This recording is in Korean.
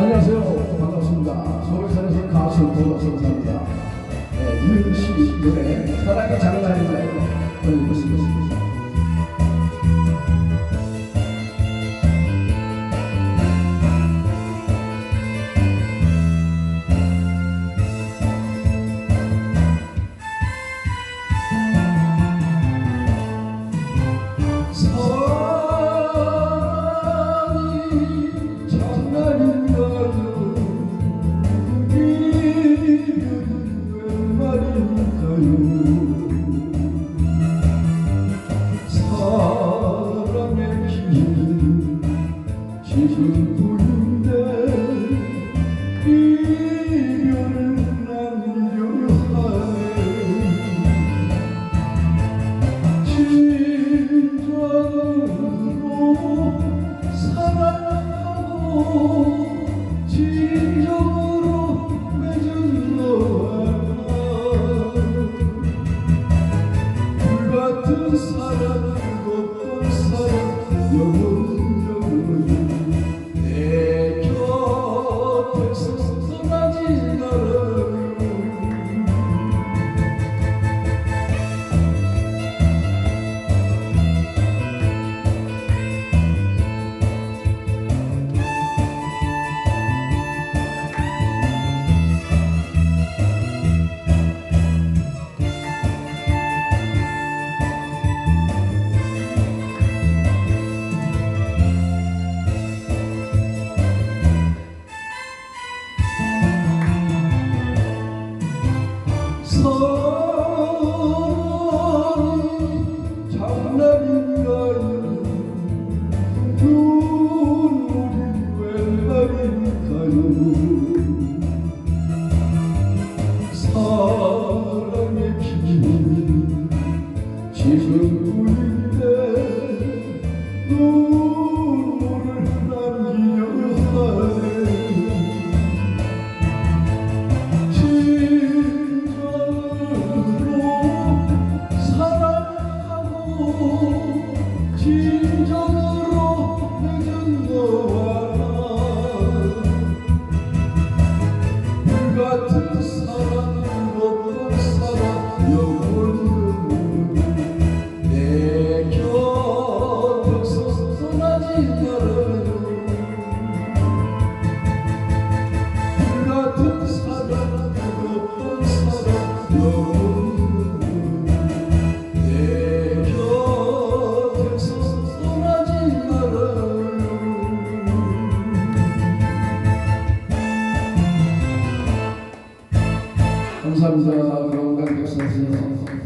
안녕하세요. 반갑습니다. 서울산에서 가수 도덕성사입니다. 네, 씨 노래 사랑의 장 사랑의 길은 지금뿐인데 이별을 남겨야 하네. 진정으로 사랑하고 your wounds. Hayatım sana, yolum sana, yavrum Ne ki olursun acı yarım Hayatım sana, yolum sana, yavrum 久々な顔をさ。